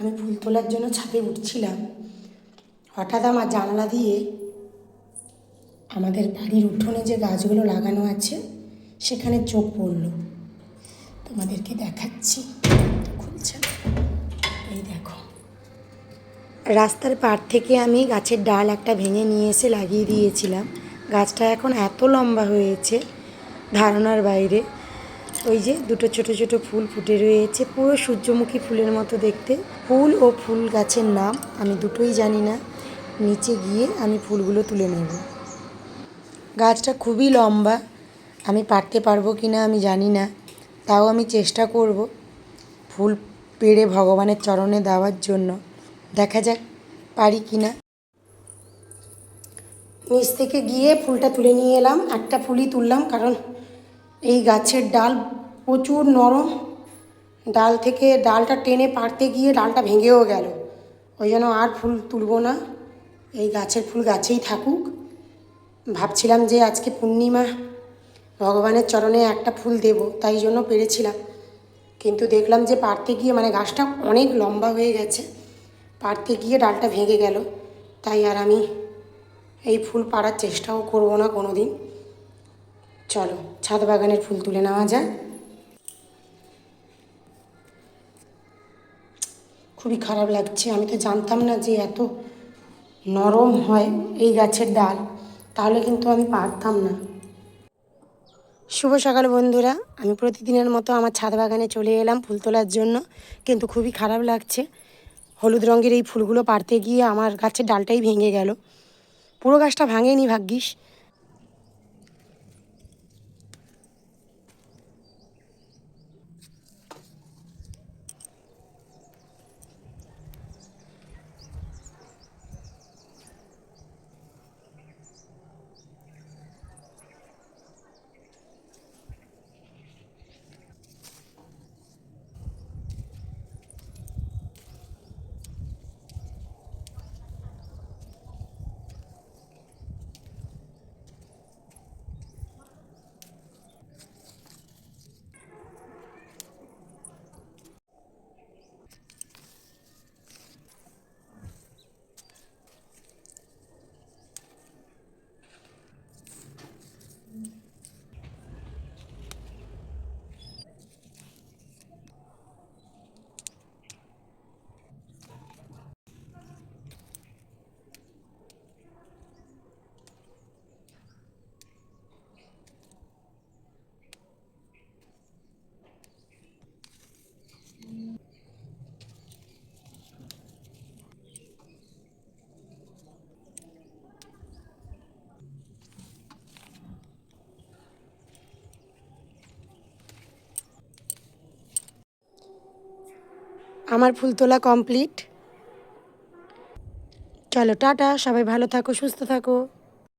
আমি ফুল তোলার জন্য ছাদে উঠছিলাম। হঠাৎ আমার জানলা দিয়ে আমাদের বাড়ির উঠোনে যে গাছগুলো লাগানো আছে, সেখানে চোখ পড়ল। তোমাদেরকে দেখাচ্ছি। খুলছে। এই দেখো। রাস্তার পার থেকে আমি গাছের ডাল একটা ভেঙে নিয়ে এসে লাগিয়ে দিয়েছিলাম। গাছটা এখন এত লম্বা হয়েছে ধারণার বাইরে। ওই যে দুটো ছোট ছোট ফুল ফুটে রয়েছে, পুরো সূর্যমুখী ফুলের মতো দেখতে। ফুল ও ফুল গাছের নাম আমি দুটোই জানি না। নিচে গিয়ে আমি ফুলগুলো তুলে নেব। গাছটা খুবই লম্বা। আমি পারতে পারব কি না আমি জানি না। তাও আমি চেষ্টা করব ফুল পেড়ে ভগবানের চরণে দেওয়ার জন্য। দেখা যাক পারি কি না নিচ থেকে গিয়ে ফুলটা তুলে নিয়ে এলাম। একটা ফুলই তুললাম কারণ এই গাছের ডাল প্রচুর নরম। ডাল থেকে ডালটা টেনে পারতে গিয়ে ডালটা ভেঙেও গেল। ওই জন্য আর ফুল তুলব না। এই গাছের ফুল গাছেই থাকুক। ভাবছিলাম যে আজকে পূর্ণিমা, ভগবানের চরণে একটা ফুল দেব, তাই জন্য পেরেছিলাম। কিন্তু দেখলাম যে পারতে গিয়ে মানে গাছটা অনেক লম্বা হয়ে গেছে পারতে গিয়ে ডালটা ভেঙে গেল। তাই আর আমি এই ফুল পাড়ার চেষ্টাও করব না কোনো দিন চলো, ছাদ বাগানের ফুল তুলে নেওয়া যায় খুবই খারাপ লাগছে, আমি তো জানতাম না যে এত নরম হয় এই গাছের ডাল, তাহলে কিন্তু আমি পারতাম না। শুভ সকাল বন্ধুরা, আমি প্রতিদিনের মতো আমার ছাদ বাগানে চলে এলাম ফুল তোলার জন্য, কিন্তু খুবই খারাপ লাগছে। হলুদ রঙের এই ফুলগুলো পারতে গিয়ে আমার গাছের ডালটাই ভেঙে গেল। পুরো গাছটা ভাঙেনি, ভাগ্যিস। আমার ফুল তোলা কমপ্লিট চলো টাটা সবাই ভালো থাকো সুস্থ থাকো।